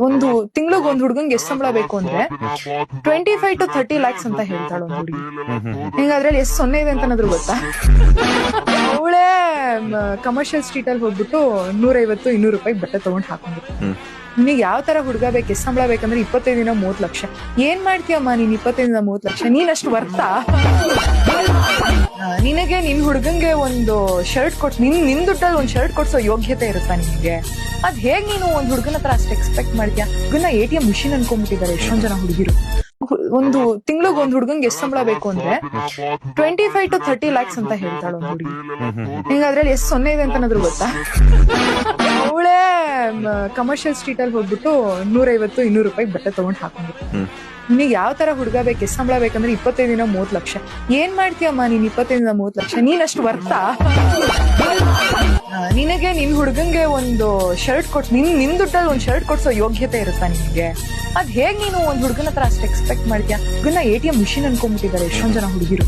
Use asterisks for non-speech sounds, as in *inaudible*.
ಒಂದು ತಿಂಗ್ಳಿಗೆ ಒಂದ್ ಹುಡ್ಗಂಗೆ ಎಷ್ಟು ಸಂಬಳ ಬೇಕು ಅಂದ್ರೆ twenty five to thirty lakhs ಅಂತ ಹೇಳ್ತಾಳೆ ಒಂದ್ ಹುಡುಗಿ. ಹಿಂಗ ಅದ್ರಲ್ಲಿ ಎಷ್ಟು ಸೊನ್ನೆ ಇದೆ ಅಂತ ಗೊತ್ತಾ? *laughs* ಕಮರ್ಷಿಯಲ್ ಸ್ಟ್ರೀಟ್ ಅಲ್ಲಿ ಹೋಗ್ಬಿಟ್ಟು ನೂರೈವತ್ತು ಇನ್ನೂರು ರೂಪಾಯಿ ಬಟ್ಟೆ ತಗೊಂಡ್ ಹಾಕೊಂಡ್ಬಿಟ್ಟು ನಿಮಗೆ ನಿನಗೆ ಯಾವ ತರ ಹುಡುಗ ಬೇಕು ಎಷ್ಟು ಸಂಬಳ ಬೇಕಂದ್ರೆ ಇಪ್ಪತ್ತೈದಿನ ಮೂವತ್ ಲಕ್ಷ. ಏನ್ ಮಾಡ್ತೀಯಮ್ಮ ನೀನ್ ಇಪ್ಪತ್ತೈದಿನ ಮೂವತ್ ಲಕ್ಷ? ನೀನ್ ಅಷ್ಟು ವರ್ತಾ ನಿನಗೆ ನಿನ್ ಹುಡುಗಂಗೆ ಒಂದು ಶರ್ಟ್ ಕೊಟ್ ನಿನ್ ನಿನ್ ದುಡ್ಡಲ್ಲಿ ಒಂದ್ ಶರ್ಟ್ ಕೊಡ್ಸೋ ಯೋಗ್ಯತೆ ಇರುತ್ತಾ ನಿನಗೆ? ಅದ್ ಹೇಗ್ ನೀನು ಒಂದ್ ಹುಡುಗನ ಹತ್ರ ಅಷ್ಟು ಎಕ್ಸ್ಪೆಕ್ಟ್ ಮಾಡ್ತೀಯ? ಹುಡುಗನ ಎ ಟಿ ಎಂ ಮಿಷಿನ್ ಅನ್ಕೊಂಡ್ಬಿಟ್ಟಿದ್ದಾರೆ ಎಷ್ಟೊಂದ್ ಜನ ಹುಡುಗಿರು. ಒಂದು ತಿಂಗ್ಳಿಗೆ ಒಂದ್ ಹುಡುಗಂಗೆ ಎಷ್ಟು ಸಂಬಳ ಬೇಕು ಅಂದ್ರೆ twenty five to thirty lakhs ಅಂತ ಹೇಳ್ತಾಳ ಒಂದ್ ಹುಡುಗಿ. ಹಿಂಗ ಅದ್ರಲ್ಲಿ ಎಷ್ಟು ಸೊನ್ನೆ ಇದೆ ಅಂತನಾದ್ರು ಗೊತ್ತಾ? ಅವಳೇ ಕಮರ್ಷಿಯಲ್ ಸ್ಟ್ರೀಟ್ ಅಲ್ಲಿ ಹೋಗ್ಬಿಟ್ಟು ನೂರೈವತ್ತು ಇನ್ನೂರು ರೂಪಾಯಿ ಬಟ್ಟೆ ತಗೊಂಡ್ ಹಾಕೊಂಡ್ಬಿಟ್ಟು. ನಿನಗೆ ಯಾವ ತರ ಹುಡುಗ ಬೇಕು ಎಷ್ಟು ಸಂಬಳ ಬೇಕಂದ್ರೆ ಇಪ್ಪತ್ತೈದು ದಿನ ಮೂವತ್ತು ಲಕ್ಷ. ಏನ್ ಮಾಡ್ತೀಯಮ್ಮ ನೀನ್ ಇಪ್ಪತ್ತೈದಿನ ಮೂವತ್ತು ಲಕ್ಷ? ನೀನ್ ಅಷ್ಟು ವರ್ತಾ ನಿನ್ ಹುಡುಗಂಗೆ ಒಂದು ಶರ್ಟ್ ಕೊಟ್, ನಿನ್ ನಿನ್ ದುಡ್ಡಲ್ಲಿ ಒಂದ್ ಶರ್ಟ್ ಕೊಡ್ಸೋ ಯೋಗ್ಯತೆ ಇರುತ್ತಾ ನಿನ್ಗೆ? ಅದ್ ಹೇಗ್ ನೀನು ಒಂದ್ ಹುಡುಗನ ಹತ್ರ ಅಷ್ಟು ಎಕ್ಸ್ಪೆಕ್ಟ್ ಮಾಡ್ತೀಯ? ಹುಡುಗನ ಎ ಟಿ ಎಂ ಮಿಷಿನ್ ಅನ್ಕೊಂಡ್ಬಿಟ್ಟಿದ್ದಾರೆ ಎಷ್ಟೊಂದ್ ಜನ ಹುಡುಗಿರು.